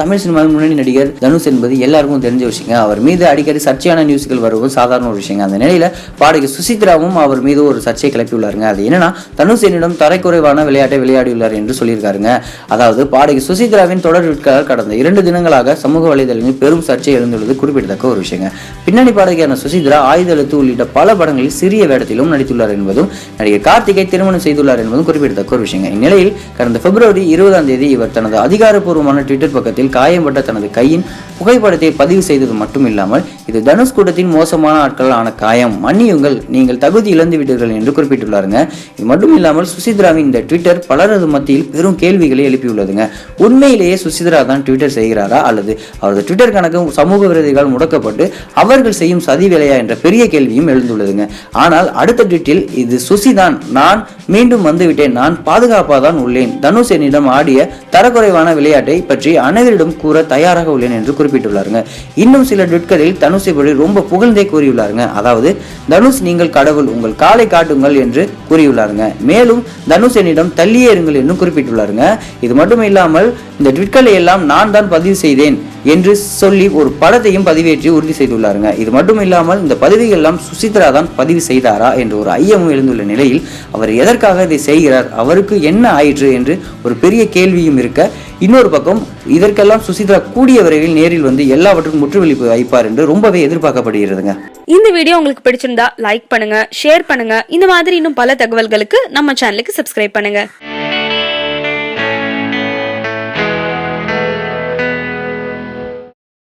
தமிழ் சினிமாவில் முன்னணி நடிகர் தனுஷ் என்பது எல்லாருக்கும் தெரிஞ்ச விஷயங்க. அவர் மீது அடிக்கடி சர்ச்சையான நியூஸ்கள் வருவது சாதாரண ஒரு விஷயங்க. அந்த நிலையில பாடகி சுசித்ராவும் அவர் மீது ஒரு சர்ச்சையை கிளப்பியுள்ளாருங்க. அது என்னன்னா தனுஷ் என்னிடம் தரைக்குறைவான விளையாட்டை விளையாடியுள்ளார் என்று சொல்லியிருக்காருங்க. அதாவது பாடகி சுசித்ராவின் தொடர் விட்களால் கடந்த இரண்டு தினங்களாக சமூக வலைதளங்களில் பெரும் சர்ச்சை எழுந்துள்ளது குறிப்பிடத்தக்க ஒரு விஷயங்க. பின்னணி பாடகியான சுசித்ரா ஆயுத எழுத்து உள்ளிட்ட பல படங்களில் சிறிய வேடத்திலும் நடித்துள்ளார் என்பதும் நடிகர் கார்த்திகை திருமணம் செய்துள்ளார் என்பதும் குறிப்பிடத்தக்க ஒரு விஷயங்க. இந்நிலையில் கடந்த பிப்ரவரி இருபதாம் தேதி இவர் தனது அதிகாரப்பூர்வமான ட்விட்டர் பக்கத்தில் காயம்பட்ட தனது கையின் புகைப்படத்தை பதிவு செய்தது மட்டும் இல்லாமல் இது தனுஷ் கூட்டத்தின் மோசமான ஆட்கள் ஆன காயம். மன்னியுங்கள் நீங்கள் தகுதி இழந்து விட்டீர்கள் என்று குறிப்பிட்டுள்ளாருங்க. இது மட்டும் இல்லாமல் சுசித்ராவின் இந்த ட்விட்டர் பலரது மத்தியில் பெரும் கேள்விகளை எழுப்பியுள்ளதுங்க. உண்மையிலேயே சுசித்ரா தான் ட்விட்டர் செய்கிறாரா அல்லது அவரது ட்விட்டர் கணக்கு சமூக விரோதிகளால் முடக்கப்பட்டு அவர்கள் செய்யும் சதி வேலையா என்ற பெரிய கேள்வியும் எழுந்துள்ளதுங்க. ஆனால் அடுத்த ட்விட்டில் இது சுசிதான் நான் மீண்டும் வந்துவிட்டேன் நான் பாதுகாப்பாக தான் உள்ளேன். தனுஷ் என்னிடம் ஆடிய தரக்குறைவான விளையாட்டை பற்றி அனைவரிடம் கூற தயாராக உள்ளேன் என்று குறிப்பிட்டுள்ளாருங்க. இன்னும் சில ட்விட்களில் தனுஷை பற்றி ரொம்ப புகழ்ந்தே கூறியுள்ளாருங்க. அதாவது தனுஷ் நீங்கள் கடவுள் உங்கள் காலை காட்டுங்கள் என்று கூறியுள்ளாருங்க. மேலும் தனுஷ் என்னிடம் தள்ளியே இருங்கள் என்றும் குறிப்பிட்டுள்ளாருங்க. இது மட்டும் இல்லாமல் இந்த ட்விட்களை எல்லாம் நான் தான் பதிவு செய்தேன். என்று சொல்லி ஒரு படத்தையும் பதிவேற்றி உறுதி செய்துள்ளாருங்க. இது மட்டும் இல்லாமல் இந்த பதிவுகள் எல்லாம் சுசித்ரா தான் பதிவு செய்தாரா என்ற ஒரு ஐயமும் எழுந்துள்ள நிலையில் அவர் எதற்காக இதை செய்கிறார் அவருக்கு என்ன ஆயிற்று என்று ஒரு பெரிய கேள்வியும் இருக்க இன்னொரு பக்கம் இதற்கெல்லாம் சுசித்ரா கூடிய விரைவில் நேரில் வந்து எல்லாவற்றுக்கும் முற்றுவெளிப்பு வைப்பார் என்று ரொம்பவே எதிர்பார்க்கப்படுகிறதுங்க. இந்த வீடியோ உங்களுக்கு பிடிச்சிருந்தா லைக் பண்ணுங்க ஷேர் பண்ணுங்க. இந்த மாதிரி இன்னும் பல தகவல்களுக்கு நம்ம சேனலுக்கு சப்ஸ்கிரைப் பண்ணுங்க.